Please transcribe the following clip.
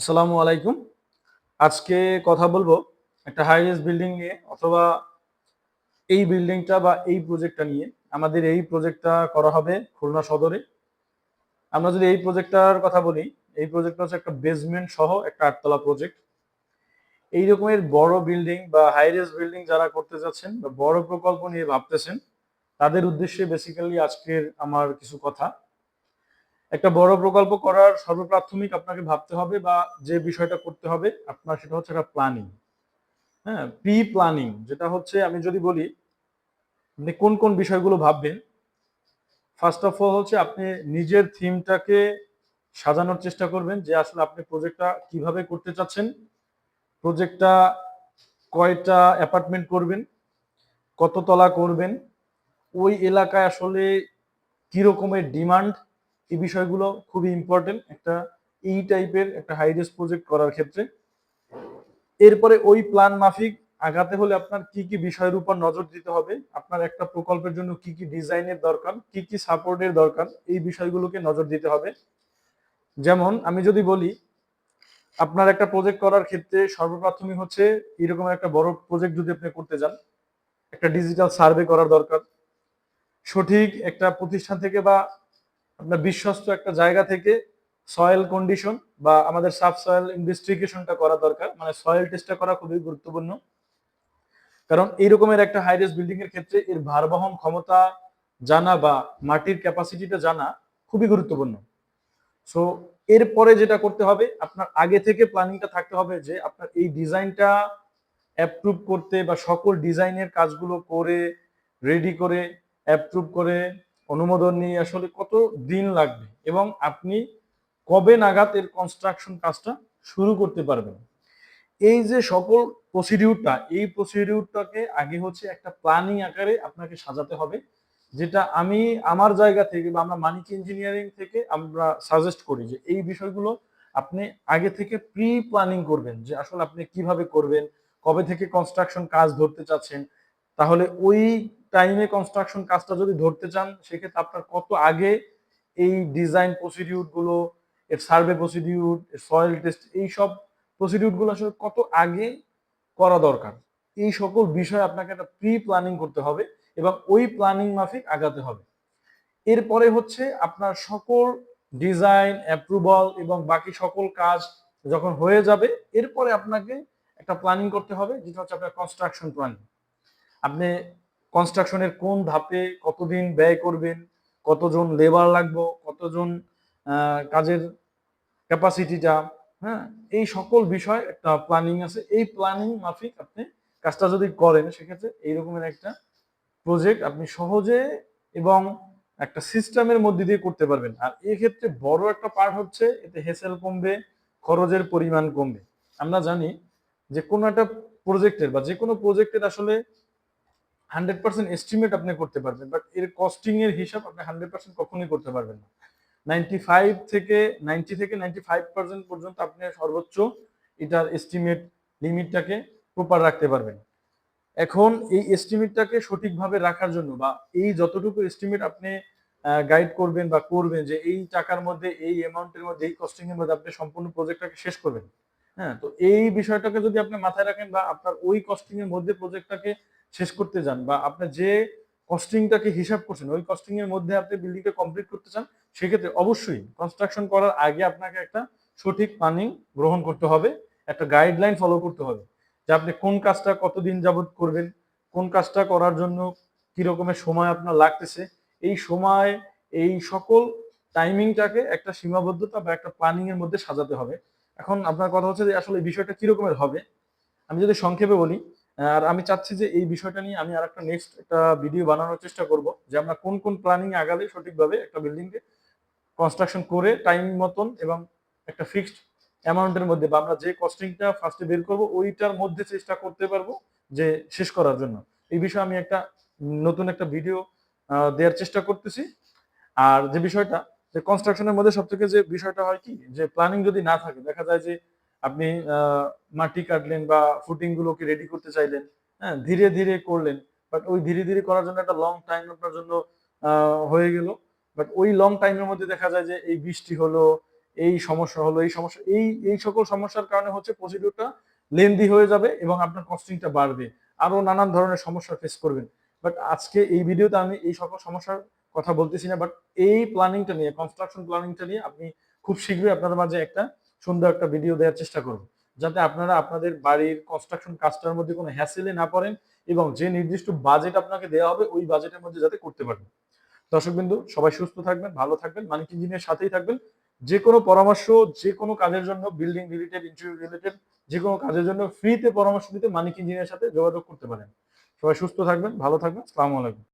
আসসালামু আলাইকুম। আজকে কথা বলব একটা হাই হাইরেস বিল্ডিং নিয়ে অথবা এই বিল্ডিংটা বা এই প্রজেক্টটা নিয়ে। আমাদের এই প্রজেক্টটা করা হবে খুলনা সদরে। আমরা যদি এই প্রজেক্টটার কথা বলি, এই প্রজেক্টটা হচ্ছে একটা বেসমেন্ট সহ একটা আটতলা প্রজেক্ট এই রকমের বড় বিল্ডিং বা হাই হাইরেস বিল্ডিং যারা করতে যাচ্ছেন বা বড় প্রকল্প নিয়ে ভাবতেছেন, তাদের উদ্দেশ্যে বেসিক্যালি আজকের আমার কিছু কথা। একটা বড় প্রকল্প করার সর্বপ্রাথমিক আপনাকে ভাবতে হবে বা যে বিষয়টা করতে হবে আপনার সেটা হচ্ছে একটা প্ল্যানিং হ্যাঁ প্রি প্ল্যানিং যেটা হচ্ছে আমি যদি বলি, আপনি কোন কোন বিষয়গুলো ভাববেন? ফার্স্ট অফ অল হচ্ছে আপনি নিজের থিমটাকে সাজানোর চেষ্টা করবেন যে আসলে আপনি প্রজেক্টটা কীভাবে করতে চাচ্ছেন প্রজেক্টটা কয়টা অ্যাপার্টমেন্ট করবেন, কত তলা করবেন, ওই এলাকায় আসলে কি রকমের ডিমান্ড এই বিষয়গুলো খুবই ইম্পর্টেন্ট একটা এই টাইপের একটা হাই রেস প্রজেক্ট করার ক্ষেত্রে। এরপরে ওই প্ল্যান মাফিক আগাতে হলে আপনার কি কি বিষয়ের উপর নজর দিতে হবে, আপনার একটা প্রকল্পের জন্য কি কি ডিজাইনের দরকার, কি কি সাপোর্টের দরকার, এই বিষয়গুলোকে নজর দিতে হবে। যেমন আমি যদি বলি, আপনার একটা প্রজেক্ট করার ক্ষেত্রে সর্বপ্রাথমিক হচ্ছে এরকম একটা বড় প্রজেক্ট যদি আপনি করতে যান, একটা ডিজিটাল সার্ভে করার দরকার। সঠিক একটা প্রতিষ্ঠান থেকে বা আপনার বিশ্বস্ত একটা জায়গা থেকে সয়েল কন্ডিশন বা আমাদের সাব সয়েল ইনভেস্টিগেশনটা করা দরকার। মানে সয়েল টেস্টটা করা খুবই গুরুত্বপূর্ণ। কারণ এই রকমের একটা হাইরেস বিল্ডিং এর ক্ষেত্রে এর ভারবহন ক্ষমতা জানা বা মাটির ক্যাপাসিটিটা জানা খুবই গুরুত্বপূর্ণ। সো এরপরে যেটা করতে হবে, আপনার আগে থেকে প্ল্যানিংটা থাকতে হবে যে আপনার এই ডিজাইনটা অ্যাপ্রুভ করতে বা সকল ডিজাইনের কাজগুলো করে রেডি করে অ্যাপ্রুভ করে অনুমোদন নিয়ে আসলে কত দিন লাগবে এবং আপনি কবে নাগাদ এর কনস্ট্রাকশন কাজটা শুরু করতে পারবেন? এই যে সকল প্রসিডিউরটা এই প্রসিডিউরটাকে আগে হচ্ছে একটা প্ল্যানিং আকারে আপনাকে সাজাতে হবে, যেটা আমি আমার জায়গা থেকে বা আমরা মানিক ইঞ্জিনিয়ারিং থেকে আমরা সাজেস্ট করি যে এই বিষয়গুলো আপনি আগে থেকে প্রি প্ল্যানিং করবেন যে আসলে আপনি কীভাবে করবেন, কবে থেকে কনস্ট্রাকশন কাজ ধরতে চাচ্ছেন, তাহলে ওই টাইমে কনস্ট্রাকশন কাজটা যদি ধরতে চান, সেক্ষেত্রে আপনার কত আগে এই ডিজাইন প্রসিডিউরগুলো, এর সার্ভে প্রসিডিউর সয়েল টেস্ট এই সব প্রসিডিউরগুলো আসলে কত আগে করা দরকার? এই সকল বিষয় আপনাকে একটা প্রি প্ল্যানিং করতে হবে এবং ওই প্ল্যানিং মাফিক আগাতে হবে। এরপরে হচ্ছে আপনার সকল ডিজাইন অ্যাপ্রুভাল এবং বাকি সকল কাজ যখন হয়ে যাবে, এরপরে আপনাকে একটা প্ল্যানিং করতে হবে, যেটা হচ্ছে আপনার কনস্ট্রাকশন প্ল্যানিং আপনি কনস্ট্রাকশনের কোন ধাপে কতদিন ব্যয় করবেন, কতজন লেবার লাগবো, কতজন কাজের ক্যাপাসিটিটা হ্যাঁ এই সকল বিষয় একটা প্ল্যানিং আছে। এই প্ল্যানিং মাফিক আপনি কাজটা যদি করেন, সেক্ষেত্রে এই রকমের একটা প্রজেক্ট আপনি সহজে এবং একটা সিস্টেমের মধ্যে দিয়ে করতে পারবেন। আর এক্ষেত্রে বড় একটা পার্ট হচ্ছে, এতে হেসেল কমবে, খরচের পরিমাণ কমবে। আমরা জানি যে কোনো একটা প্রজেক্টের বা যে কোনো প্রজেক্টের আসলে হান্ড্রেড পার্সেন্ট এস্টিমেট আপনি করতে পারবেন বাট এর কস্টিং এর হিসাব আপনি হান্ড্রেড পার্সেন্ট কখনোই করতে পারবেন না। নাইনটি ফাইভ থেকে নাইনটি থেকে নাইনটি ফাইভ পার্সেন্ট পর্যন্ত আপনি সর্বোচ্চ এটার এস্টিমেট লিমিটটাকে প্রপার রাখতে পারবেন। এখন এই এস্টিমেটটাকে সঠিকভাবে রাখার জন্য বা এই যতটুকু এস্টিমেট আপনি গাইড করবেন বা করবেন যে এই টাকার মধ্যে, এই অ্যামাউন্টের মধ্যে, এই কস্টিং এর মধ্যে আপনি সম্পূর্ণ প্রজেক্টটাকে শেষ করবেন হ্যাঁ? তো এই বিষয়টাকে যদি আপনি মাথায় রাখেন বা আপনার ওই কস্টিং এর মধ্যে প্রজেক্টটাকে শেষ করতে যান বা আপনার যে কস্টিংটাকে হিসাব করছেন, ওই কস্টিং এর মধ্যে আপনি বিল্ডিংটা কমপ্লিট করতে চান, সেক্ষেত্রে অবশ্যই কনস্ট্রাকশন করার আগে আপনাকে একটা সঠিক প্ল্যানিং গ্রহণ করতে হবে, একটা গাইডলাইন ফলো করতে হবে যে আপনি কোন কাজটা কতদিন যাবত করবেন, কোন কাজটা করার জন্য কি রকমের সময় আপনার লাগতেছে, এই সময়, এই সকল টাইমিংটাকে একটা সীমাবদ্ধতা বা একটা প্ল্যানিং এর মধ্যে সাজাতে হবে। এখন আপনার কথা হচ্ছে যে আসলে এই বিষয়টা কি রকমের হবে? আমি যদি সংক্ষেপে বলি আর আমি চাচ্ছি যে এই বিষয়টা নিয়ে আমি আর একটা নেক্সট একটা ভিডিও বানানোর চেষ্টা করব যে আমরা কোন কোন প্ল্যানিং আগালে সঠিকভাবে একটা বিল্ডিংকে কনস্ট্রাকশন করে টাইম মতন এবং একটা ফিক্সড অ্যামাউন্টের মধ্যে বা আমরা যে কস্টিংটা ফার্স্টে বের করব ওইটার মধ্যে চেষ্টা করতে পারব যে শেষ করার জন্য। এই বিষয়ে আমি একটা নতুন একটা ভিডিও দেওয়ার চেষ্টা করতেছি। আর যে বিষয়টা, যে কনস্ট্রাকশনের মধ্যে সব থেকে যে বিষয়টা হয় কি? যে প্ল্যানিং যদি না থাকে, দেখা যায় যে আপনি মাটি কাটলেন বা ফুটিং গুলোকে রেডি করতে চাইলেন হ্যাঁ ধীরে ধীরে করলেন বাট ওই ধীরে ধীরে করার জন্য একটা লং টাইম আপনার জন্য হয়ে গেল বাট ওই লং টাইমের মধ্যে দেখা যায় যে এই বৃষ্টি হলো, এই সমস্যা হলো, এই সমস্যা, এই এই সকল সমস্যার কারণে হচ্ছে প্রসিডিউরটা লেন্দি হয়ে যাবে এবং আপনার কস্টিংটা বাড়বে আরও নানান ধরনের সমস্যা ফেস করবেন বাট আজকে এই ভিডিওতে আমি এই সকল সমস্যার কথা বলতেছি না বাট এই প্ল্যানিংটা নিয়ে কনস্ট্রাকশন প্ল্যানিংটা নিয়ে আপনি খুব শীঘ্রই আপনাদের মাঝে একটা সুন্দর একটা ভিডিও দেওয়ার চেষ্টা করব। যাতে আপনারা আপনাদের বাড়ির কনস্ট্রাকশন কাজটার মধ্যে কোনো হ্যাসেলে না পড়েন এবং যে নির্দিষ্ট বাজেট আপনাকে দেওয়া হবে, ওই বাজেটের মধ্যে যাতে করতে পারবেন দর্শক বিন্দু সবাই সুস্থ থাকবেন, ভালো থাকবেন, মানিক ইঞ্জিনিয়ার সাথেই থাকবেন। যে কোনো পরামর্শ, যে কোনো কাজের জন্য বিল্ডিং রিলেটেড ইন্টারভিউ রিলেটেড যে কোনো কাজের জন্য ফ্রিতে পরামর্শ দিতে মানিক ইঞ্জিনিয়ার সাথে যোগাযোগ করতে পারেন। সবাই সুস্থ থাকবেন, ভালো থাকবেন, আসসালামু আলাইকুম।